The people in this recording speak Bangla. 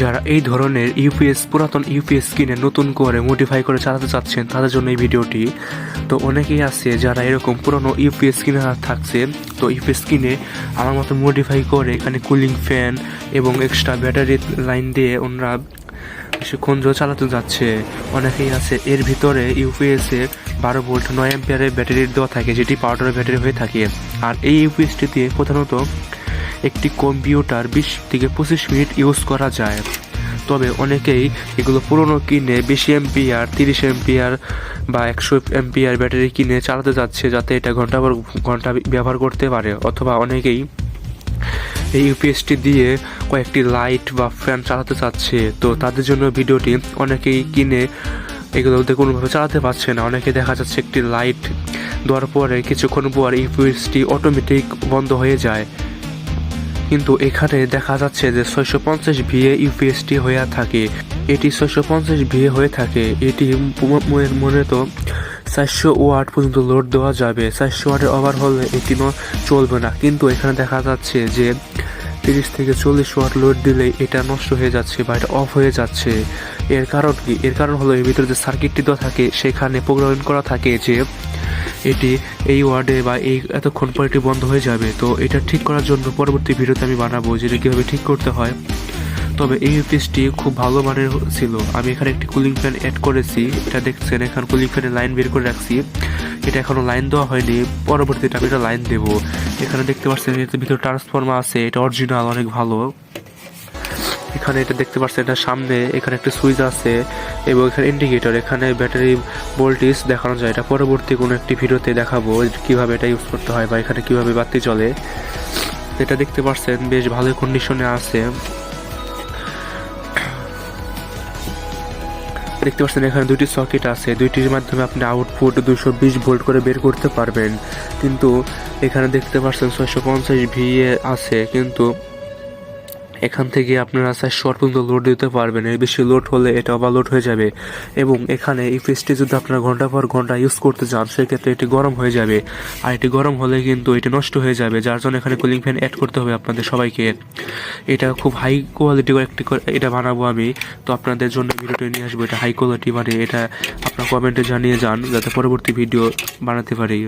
যারা এই ধরনের ইউপিএস, পুরাতন ইউপিএস কিনে নতুন করে মডিফাই করে চালাতে চাচ্ছেন, তাদের জন্য এই ভিডিওটি। তো অনেকেই আছে যারা এরকম পুরনো ইউপিএস কিনে থাকছে, তো ইউপিএস কিনে আমার মতো মডিফাই করে এখানে কুলিং ফ্যান এবং এক্সট্রা ব্যাটারি লাইন দিয়ে ওনারা বেশিক্ষণ ধরে চালাতে যাচ্ছে। অনেকেই আছে, এর ভিতরে ইউপিএস বারো ভোল্ট নয় অ্যাম্পিয়ারের ব্যাটারি দেওয়া থাকে, যেটি পাউডারের ব্যাটারি হয়ে থাকে। আর এই ইউপিএসটিতে প্রধানত একটি কম্পিউটার বিশ থেকে পঁচিশ মিনিট ইউজ করা যায়। তবে অনেকেই এগুলো পুরনো কিনে বেশি এমপিআর, তিরিশ এমপিআর বা একশো এমপিআর ব্যাটারি কিনে চালাতে যাচ্ছে যাতে এটা ঘণ্টা পর ঘণ্টা ব্যবহার করতে পারে। অথবা অনেকেই এই ইউপিএসটি দিয়ে কয়েকটি লাইট বা ফ্যান চালাতে চাচ্ছে। তো তাদের জন্য ভিডিওটি অনেকেই কিনে এগুলোতে কোনোভাবে চালাতে পারছে না। অনেকে দেখা যাচ্ছে একটি লাইট দেওয়ার পরে কিছুক্ষণ পর ইউপিএসটি অটোমেটিক বন্ধ হয়ে যায়। কিন্তু এখানে দেখা যাচ্ছে যে ছয়শো পঞ্চাশ ভিএ ইউপিএসটি হয়ে থাকে। এটি ছয়শো পঞ্চাশ ভিএ হয়ে থাকে। এটি মনে তো চারশো ওয়াট পর্যন্ত লোড দেওয়া যাবে। চারশো ওয়াটের ওভার হলে এটি চলবে না। কিন্তু এখানে দেখা যাচ্ছে যে তিরিশ থেকে চল্লিশ ওয়াট লোড দিলেই এটা নষ্ট হয়ে যাচ্ছে বা এটা অফ হয়ে যাচ্ছে। এর কারণ কি? এর কারণ হলো এর ভিতরে যে সার্কিটটি দেওয়া থাকে, সেখানে প্রোগ্রামিং করা থাকে যে এটি এই ওয়ার্ডে বা এই এতক্ষণ পর এটি বন্ধ হয়ে যাবে। তো এটা ঠিক করার জন্য পরবর্তী ভিডিওতে আমি বানাবো যে এটা কীভাবে ঠিক করতে হয়। তবে এই ইউপিএসটি খুব ভালো মানের ছিল। আমি এখানে একটি কুলিং ফ্যান অ্যাড করেছি। এটা দেখছেন, এখানে কুলিং ফ্যানের লাইন বের করে রাখছি। এটা এখনও লাইন দেওয়া হয়নি। পরবর্তীতে আমি এটা লাইন দেবো। এখানে দেখতে পাচ্ছেন এর ভিতরে ট্রান্সফর্মার আছে, এটা অরিজিনাল অনেক ভালো। এখানে এটা দেখতে পাচ্ছেন, এটা সামনে, এখানে একটা সুইচ আছে এবং এখানে ইন্ডিকেটর এখানে ব্যাটারি ভোল্টেজ দেখানো যায়। এটা পরবর্তী কোনো একটি ভিডিওতে দেখাবো কীভাবে এটা ইউজ করতে হয় বা এখানে কীভাবে বাতি চলে এটা দেখতে পাচ্ছেন, বেশ ভালো কন্ডিশনে আছে। দেখতে পাচ্ছেন, এখানে দুটি সকেট আছে। দুইটির মাধ্যমে আপনি আউটপুট দুশো বিশ ভোল্ট করে বের করতে পারবেন। কিন্তু এখানে দেখতে পাচ্ছেন ছয়শো পঞ্চাশ ভিএ আছে। কিন্তু এখান থেকে আপনারা চারশো ওয়াট পর্যন্ত লোড দিতে পারবেন। এর বেশি লোড হলে এটা ওভারলোড হয়ে যাবে। এবং এখানে এই ফ্রিজটি যদি আপনারা ঘণ্টা পর ঘণ্টা ইউজ করতে চান, সেক্ষেত্রে এটি গরম হয়ে যাবে। আর এটি গরম হলে কিন্তু এটি নষ্ট হয়ে যাবে, যার জন্য এখানে কুলিং ফ্যান অ্যাড করতে হবে আপনাদের সবাইকে। এটা খুব হাই কোয়ালিটি একটি এটা বানাবো আমি। তো আপনাদের জন্য ভিডিওটি নিয়ে আসব। এটা হাই কোয়ালিটি মানে এটা আপনার কমেন্টে জানিয়ে যান, যাতে পরবর্তী ভিডিও বানাতে পারি।